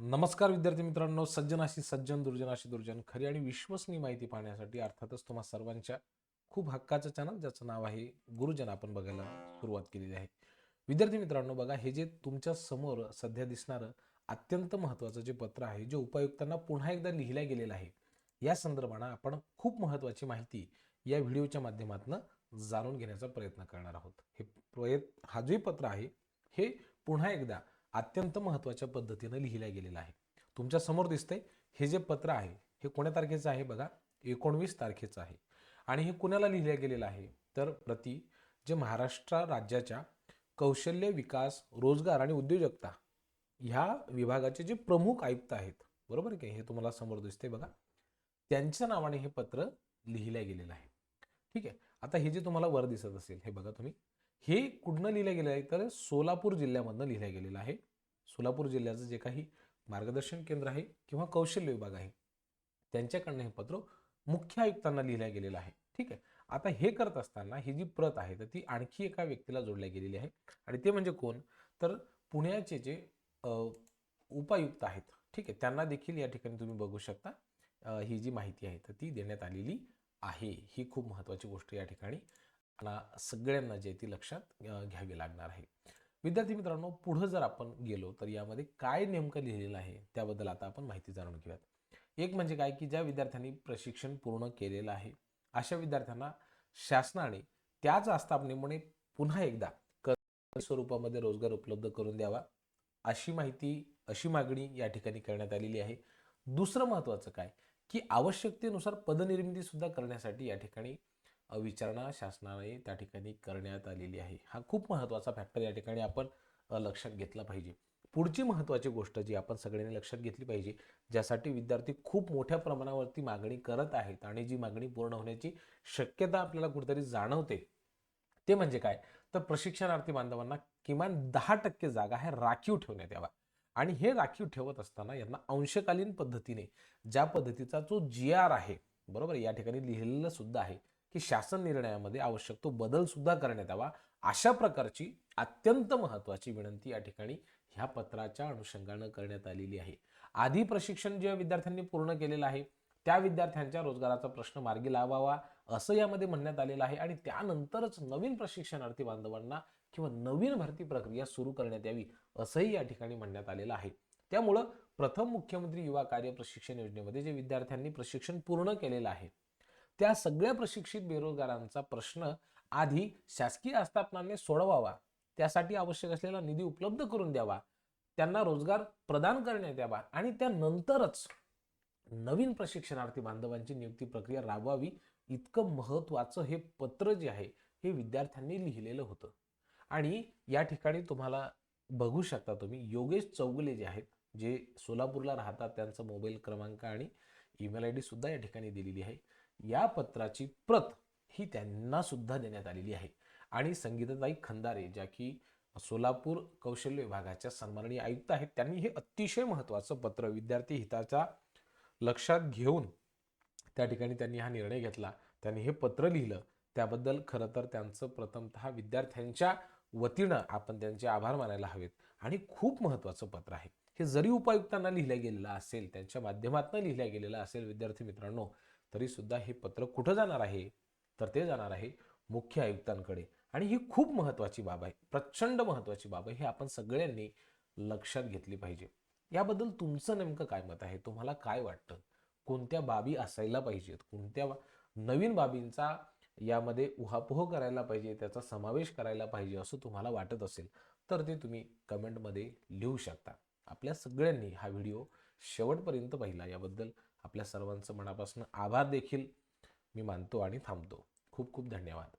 नमस्कार विद्यार्थी मित्रांनो सज्जनाशी सज्जन दुर्जनाशी दुर्जन खरी आणि विश्वसनीय माहिती पाहण्यासाठी अर्थातच तुम्हा सर्वांच्या खूप हक्काचं चॅनल ज्याचं नाव आहे गुरुजन आपण बघायला सुरुवात केलेली आहे. विद्यार्थी मित्रांनो बघा हे जे तुमच्यासमोर सध्या दिसणारं अत्यंत महत्त्वाचं जे पत्र आहे जे उपायुक्तांना पुन्हा एकदा लिहिलं गेलेलं आहे या संदर्भानं आपण खूप महत्त्वाची माहिती या व्हिडिओच्या माध्यमातून जाणून घेण्याचा प्रयत्न करणार आहोत. हे प्रयत् हा जे पत्र आहे हे पुन्हा एकदा अत्यंत महत्त्वाच्या पद्धतीनं लिहिल्या गेलेलं आहे. तुमच्यासमोर दिसतंय हे जे पत्र आहे हे कोण्या तारखेचं आहे बघा? एकोणवीस तारखेचं आहे. आणि हे कुणाला लिहिलं गेलेलं आहे? तर प्रति जे महाराष्ट्र राज्याच्या कौशल्य विकास रोजगार आणि उद्योजकता ह्या विभागाचे जे प्रमुख आयुक्त आहेत बरोबर की हे तुम्हाला समोर दिसते बघा. त्यांच्या नावाने हे पत्र लिहिलं गेलेलं आहे. ठीक आहे? आता हे जे तुम्हाला वर दिसत असेल हे बघा तुम्ही. हे कुठनं लिहिलं गेलं आहे? तर सोलापूर जिल्ह्यामधनं लिहिलं गेलेलं आहे. सोलापूर जिल्ह्याचं जे काही मार्गदर्शन केंद्र आहे किंवा कौशल्य विभाग आहे त्यांच्याकडनं हे पत्र मुख्य आयुक्तांना लिहिलं गेलेलं आहे. ठीक आहे? आता हे करत असताना ही जी प्रत आहे तर ती आणखी एका व्यक्तीला जोडल्या गेलेली आहे. आणि ते म्हणजे कोण? तर पुण्याचे जे उपायुक्त आहेत. ठीक आहे? त्यांना देखील या ठिकाणी तुम्ही बघू शकता. ही जी माहिती आहे तर ती देण्यात आलेली आहे. ही खूप महत्त्वाची गोष्ट या ठिकाणी सगळ्यांना जे आहे ती लक्षात घ्यावी लागणार आहे. विद्यार्थी मित्रांनो पुढं जर आपण गेलो तर यामध्ये काय नेमकं लिहिलेलं आहे त्याबद्दल आता आपण माहिती जाणून घेऊयात. एक म्हणजे काय की ज्या विद्यार्थ्यांनी प्रशिक्षण पूर्ण केलेलं आहे अशा विद्यार्थ्यांना शासनाने त्याच आस्थापनेमुळे पुन्हा एकदा कर्ज स्वरूपामध्ये रोजगार उपलब्ध करून द्यावा अशी माहिती अशी मागणी या ठिकाणी करण्यात आलेली आहे. दुसरं महत्त्वाचं काय की आवश्यकतेनुसार पदनिर्मिती सुद्धा करण्यासाठी या ठिकाणी विचारणा शासनाने त्या ठिकाणी करण्यात आलेली आहे. हा खूप महत्त्वाचा फॅक्टर या ठिकाणी आपण लक्षात घेतला पाहिजे. पुढची महत्त्वाची गोष्ट जी आपण सगळ्यांनी लक्षात घेतली पाहिजे ज्यासाठी विद्यार्थी खूप मोठ्या प्रमाणावरती मागणी करत आहेत आणि जी मागणी पूर्ण होण्याची शक्यता आपल्याला कुठेतरी जाणवते ते म्हणजे काय? तर प्रशिक्षणार्थी बांधवांना किमान दहा टक्के जागा ह्या राखीव ठेवण्यात यावा आणि हे राखीव ठेवत असताना यांना अंशकालीन पद्धतीने ज्या पद्धतीचा जो जी आर आहे बरोबर? या ठिकाणी लिहिलेलं सुद्धा आहे. की शासन निर्णयामध्ये आवश्यक तो बदल सुद्धा करण्यात यावा अशा प्रकारची अत्यंत महत्त्वाची विनंती या ठिकाणी ह्या पत्राच्या अनुषंगानं करण्यात आलेली आहे. आधी प्रशिक्षण जे विद्यार्थ्यांनी पूर्ण केलेलं आहे त्या विद्यार्थ्यांच्या रोजगाराचा प्रश्न मार्गी लावावा असं यामध्ये म्हणण्यात आलेलं आहे आणि त्यानंतरच नवीन प्रशिक्षणार्थी बांधवांना किंवा नवीन भरती प्रक्रिया सुरू करण्यात यावी असंही या ठिकाणी म्हणण्यात आलेलं आहे. त्यामुळं प्रथम मुख्यमंत्री युवा कार्य प्रशिक्षण योजनेमध्ये जे विद्यार्थ्यांनी प्रशिक्षण पूर्ण केलेलं आहे त्या सगळ्या प्रशिक्षित बेरोजगारांचा प्रश्न आधी शासकीय आस्थापनाने सोडवावा. त्यासाठी आवश्यक असलेला निधी उपलब्ध करून द्यावा. त्यांना रोजगार प्रदान करण्यात यावा आणि त्यानंतरच नवीन प्रशिक्षणार्थी बांधवांची नियुक्ती प्रक्रिया राबवावी इतकं महत्वाचं हे पत्र जे आहे हे विद्यार्थ्यांनी लिहिलेलं होतं. आणि या ठिकाणी तुम्हाला बघू शकता तुम्ही योगेश चौगुले जे आहेत जे सोलापूरला राहतात त्यांचा मोबाईल क्रमांक आणि ईमेल आय डी सुद्धा या ठिकाणी दिलेली आहे. या पत्राची प्रत ही त्यांना सुद्धा देण्यात आलेली आहे. आणि संगीताताई खंदारे ज्या की सोलापूर कौशल्य विभागाच्या सन्माननीय आयुक्त आहेत त्यांनी हे अतिशय महत्त्वाचं पत्र विद्यार्थी हिताचा लक्षात घेऊन त्या ठिकाणी त्यांनी हा निर्णय घेतला. त्यांनी हे पत्र लिहिलं. त्याबद्दल खरं तर त्यांचं प्रथमतः विद्यार्थ्यांच्या वतीनं आपण त्यांचे आभार मानायला हवेत. आणि खूप महत्त्वाचं पत्र आहे. हे जरी उपायुक्तांना लिहिलं गेलेलं असेल त्यांच्या माध्यमातून लिहिलं गेलेलं असेल विद्यार्थी मित्रांनो तरीसुद्धा हे पत्र कुठं जाणार आहे? तर ते जाणार आहे मुख्य आयुक्तांकडे. आणि ही खूप महत्त्वाची बाब आहे. प्रचंड महत्त्वाची बाब आहे. हे आपण सगळ्यांनी लक्षात घेतली पाहिजे. याबद्दल तुमचं नेमकं काय मत आहे? तुम्हाला काय वाटतं? कोणत्या बाबी असायला पाहिजेत? कोणत्या बा- नवीन बाबींचा यामध्ये उहापोह करायला पाहिजे? त्याचा समावेश करायला पाहिजे असं तुम्हाला वाटत असेल तर ते तुम्ही कमेंटमध्ये लिहू शकता. आपल्या सगळ्यांनी हा व्हिडिओ शेवटपर्यंत पाहिला. याबद्दल आपल्या सर्वांचं मनापासून आभार देखील मी मानतो आणि थांबतो. खूप खूप धन्यवाद.